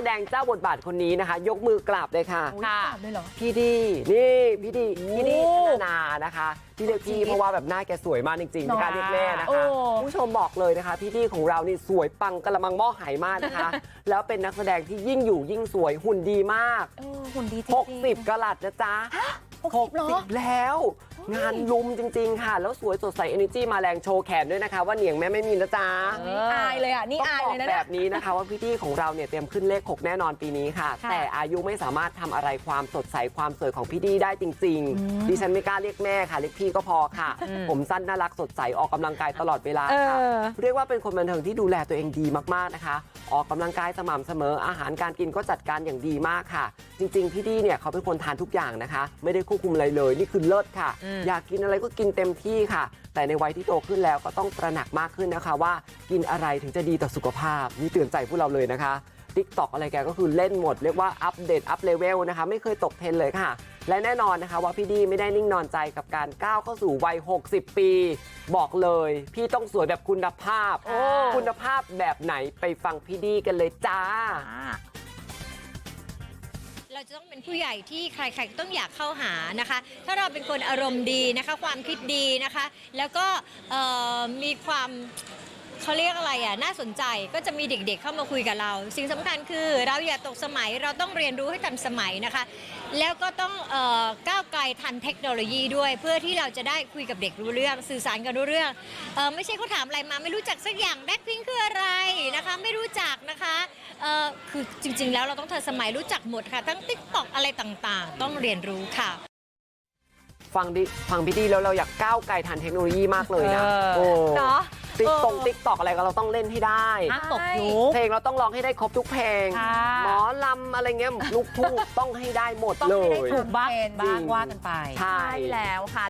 แสดงเจ้าบทบาทคนนี้นะคะ ยกมือกราบเลยค่ะค่ะด้วยเหรอพี่ดีนี่พี่ดีพี่ดีโอ้ธนานะคะที่เรียกพี่เพราะว่าแบบหน้าแกสวยมากจริงๆในการเรียกแม่นะโอ้คะผู้ชมบอกเลยนะคะ พี่ดีของเรานี่สวยปังกระมังหม้อไหายมากนะคะ แล้วเป็นนักแสดงที่ยิ่งอยู่ยิ่งสวยหุ่นดีมากเออหุ่นดีจริงๆ60กะลัดนะจ๊ะหกสิบเหรอ60แล้ว งานลุมจริงๆค่ะ แล้วสวยสดใส energy มาแรงโชว์แขนด้วยนะคะ ว่าเหนียงแม่ไม่มีนะจ๊ะนี่อายเลยอะ นี่ต้องอายบอเลกยนะแบเนี่ยบนี้นะคะ ว่าพี่ที่ของเราเนี่ยเตรียมขึ้นเลข 6 แน่นอนปีนี้ค่ะค่ะแต่อายุไม่สามารถทำอะไรความสดใสความสวยของพี่ดีได้จริง ๆ ดิฉันไม่กล้าเรียกแม่ค่ะเรียกพี่ก็พอค่ะ ผมสั้นน่ารักสดใสออกกำลังกายตลอดเวลาค่ะเออเรียกว่าเป็นคนบันเทิงที่ดูแลตัวเองดีมากๆนะคะ ออกกำลังกายสม่ำเสมออาหารการกินก็จัดการอย่างดีมากค่ะ จริง ๆ พี่ดีเนี่ยเขาเป็นคนทานทุกอย่างนะคะ ไม่ได้ควบคุมอะไรเลยนี่คือเลิศค่ะอืมอยากกินอะไรก็กินเต็มที่ค่ะ แต่ในวัยที่โตขึ้นแล้วก็ต้องตระหนักมากขึ้นนะคะว่ากินอะไรถึงจะดีต่อสุขภาพนี่เตือนใจพวกเราเลยนะคะติ๊กตอกอะไรแกก็คือเล่นหมด เรียกว่าอัปเดตอัพเลเวลนะคะไม่เคยตกเทรนด์เลยค่ะ และแน่นอนนะคะว่าพี่ดีไม่ได้นิ่งนอนใจกับการก้าวเข้าสู่วัย 60 ปี บอกเลย พี่ต้องสวยแบบคุณภาพโอ้คุณภาพแบบไหนไปฟังพี่ดีกันเลยจ้า เราจะต้องเป็นผู้ใหญ่ที่ใครๆก็ต้องอยากเข้าหานะคะ ถ้าเราเป็นคนอารมณ์ดีนะคะ ความคิดดีนะคะ แล้วก็เอ่อมีความเขาเรียกอะไรอะน่าสนใจก็จะมีเด็กๆเข้ามาคุยกับเรา สิ่งสำคัญคือเราอย่าตกสมัยเราต้องเรียนรู้ให้ทันสมัยนะคะ แล้วก็ต้องเอ่อก้าวไกลทันเทคโนโลยีด้วย เพื่อที่เราจะได้คุยกับเด็กรู้เรื่อง สื่อสารกันรู้เรื่องเออไม่ใช่เขาถามอะไรมาไม่รู้จักสักอย่างแบ็คพิงคืออะไรนะคะ ไม่รู้จักนะคะ เอ่อคือจริง ๆ แล้วเราต้องทันสมัยรู้จักหมดค่ะ ทั้งติ๊กต็อกอะไรต่างๆ ต้องเรียนรู้ค่ะ ฟังดิฟังพี่ดีแล้วเราอยากก้าวไกลทันเทคโนโลยีมากเลยนะเออ โอ้เนาะติ๊กตงเออติ๊กตอกอะไรก็เราต้องเล่นให้ได้ ห้ามตกใช่ยุค เพลงเราต้องร้องให้ได้ครบทุกเพลง ค่ะ หมอลำอะไรเงี้ยลูกทุ่งต้องให้ได้หมดต้องเลให้ได้ย ถูถูกบ้างเป็นบ้างว่ากันไป ใช่ ใช่แล้วค่ะ